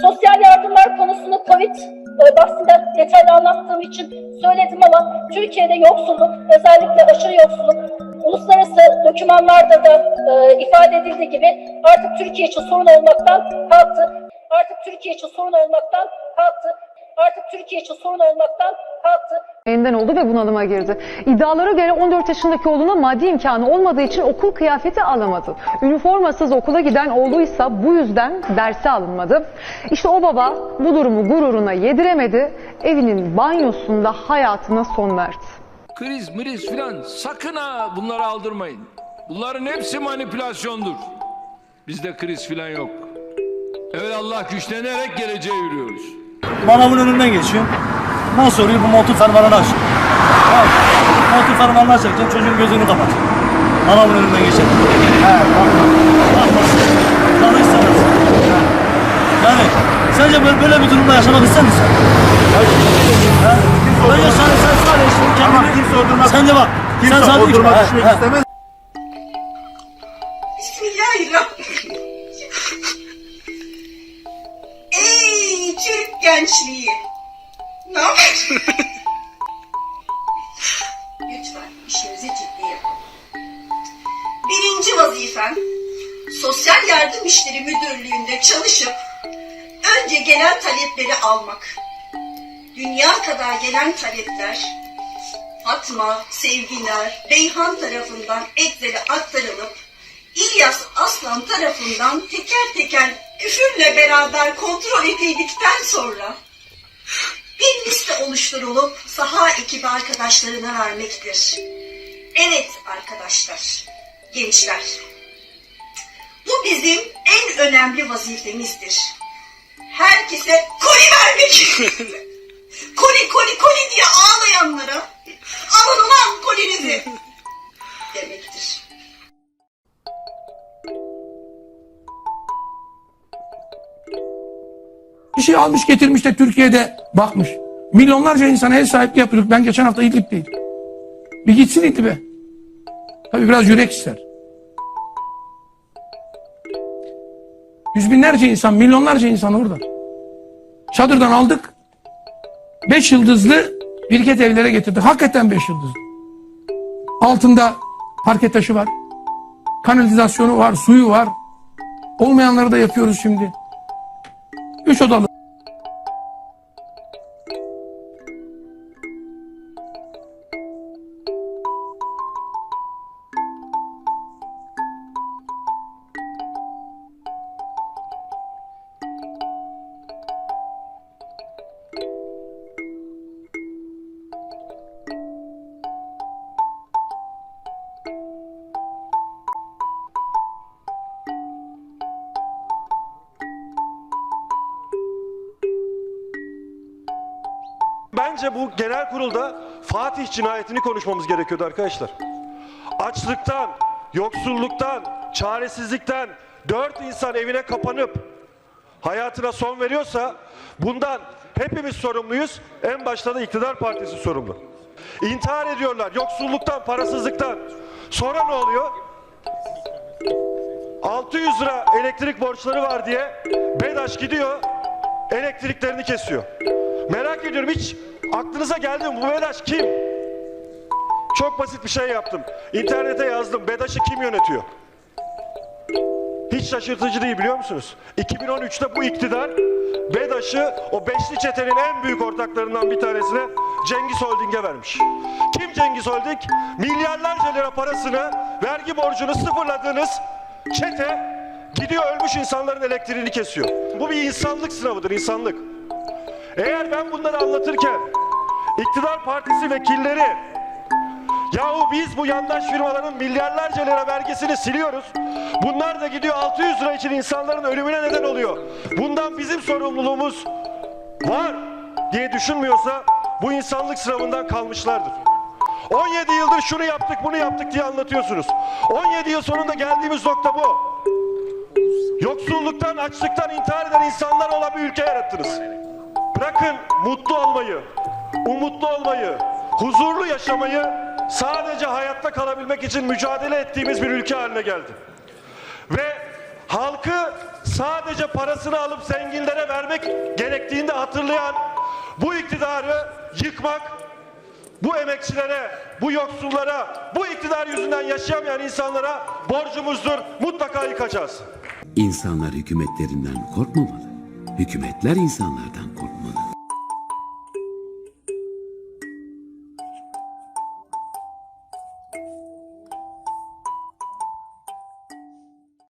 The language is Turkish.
Sosyal yardımlar konusunu Covid bahsinde detaylı anlattığım için söyledim ama Türkiye'de yoksulluk, özellikle aşırı yoksulluk, uluslararası dokümanlarda da e, ifade edildiği gibi artık Türkiye için sorun olmaktan kalktı. Artık Türkiye için sorun olmaktan kalktı. Artık Türkiye için sorun olmaktan kalktı. Elinden oldu ve bunalıma girdi. İddialara göre 14 yaşındaki oğluna maddi imkanı olmadığı için okul kıyafeti alamadı. Üniformasız okula giden oğluysa bu yüzden derse alınmadı. İşte o baba bu durumu gururuna yediremedi. Evinin banyosunda hayatına son verdi. Kriz mriz filan sakın ha bunları aldırmayın. Bunların hepsi manipülasyondur. Bizde kriz filan yok. Evet Allah güçlenerek geleceğe yürüyoruz. Manavın önünden geçiyor. Nasıl oluyor? Bu motor fermuarını aç. Tamam. Motor fermuarını açarken çocuğun gözünü kapat. Manavın önünden geçer. He, bak. Bak, bak. Canı istemez. Yani sence böyle, böyle bir durumda yaşamak ister misin? He? Bence sen, sen sadece şimdi kendini... kimse öldürmez. Sence bak. Kimse sen sadece... düşmek he. istemez. Bismillahirrahmanirrahim. Türk gençliği. Ne? Lütfen işinizi ciddi yapın. Birinci vazifen Sosyal Yardım İşleri Müdürlüğü'nde çalışıp önce gelen talepleri almak. Dünya kadar gelen talepler Fatma, Sevgiler, Beyhan tarafından Eksel'e aktarılıp İlyas Aslan tarafından teker teker küfürle beraber kontrol edildikten sonra bir liste oluşturulup saha ekibi arkadaşlarına vermektir. Evet arkadaşlar, gençler. Bu bizim en önemli vazifemizdir. Herkese koli vermek. koli koli koli diye ağlayanlara alın ulan kolinizi demektir. Bir şey almış getirmiş de Türkiye'de bakmış. Milyonlarca insana ev sahipliği yapıyorduk. Ben geçen hafta İdlib'teydim. Bir gitsin İdlib'e. Tabii biraz yürek ister. Yüz binlerce insan, milyonlarca insan orada. Çadırdan aldık. Beş yıldızlı birket evlere getirdik. Hakikaten beş yıldızlı. Altında parke taşı var. Kanalizasyonu var, suyu var. Olmayanları da yapıyoruz şimdi. Üç odalı. Bence bu genel kurulda Fatih cinayetini konuşmamız gerekiyordu arkadaşlar. Açlıktan, yoksulluktan, çaresizlikten dört insan evine kapanıp hayatına son veriyorsa bundan hepimiz sorumluyuz. En başta da iktidar partisi sorumlu. İntihar ediyorlar yoksulluktan, parasızlıktan. Sonra ne oluyor? 600 lira elektrik borçları var diye BEDAŞ gidiyor elektriklerini kesiyor. Merak ediyorum hiç aklınıza geldi mi bu BEDAŞ kim? Çok basit bir şey yaptım. İnternete yazdım BEDAŞ'ı kim yönetiyor? Hiç şaşırtıcı değil biliyor musunuz? 2013'te bu iktidar BEDAŞ'ı o beşli çetenin en büyük ortaklarından bir tanesine Cengiz Holding'e vermiş. Kim Cengiz Holding? Milyarlarca lira parasını, vergi borcunu sıfırladığınız çete gidiyor ölmüş insanların elektriğini kesiyor. Bu bir insanlık sınavıdır, insanlık. Eğer ben bunları anlatırken iktidar partisi vekilleri yahu biz bu yandaş firmaların milyarlarca lira vergisini siliyoruz. Bunlar da gidiyor 600 lira için insanların ölümüne neden oluyor. Bundan bizim sorumluluğumuz var diye düşünmüyorsa bu insanlık sınavından kalmışlardır. 17 yıldır şunu yaptık bunu yaptık diye anlatıyorsunuz. 17 yıl sonunda geldiğimiz nokta bu. Yoksulluktan, açlıktan intihar eden insanlar olan bir ülke yarattınız. Bırakın mutlu olmayı, umutlu olmayı, huzurlu yaşamayı sadece hayatta kalabilmek için mücadele ettiğimiz bir ülke haline geldi. Ve halkı sadece parasını alıp zenginlere vermek gerektiğini de hatırlayan bu iktidarı yıkmak, bu emekçilere, bu yoksullara, bu iktidar yüzünden yaşayamayan insanlara borcumuzdur. Mutlaka yıkacağız. İnsanlar hükümetlerinden korkmamalı. Hükümetler insanlardan korkmalı.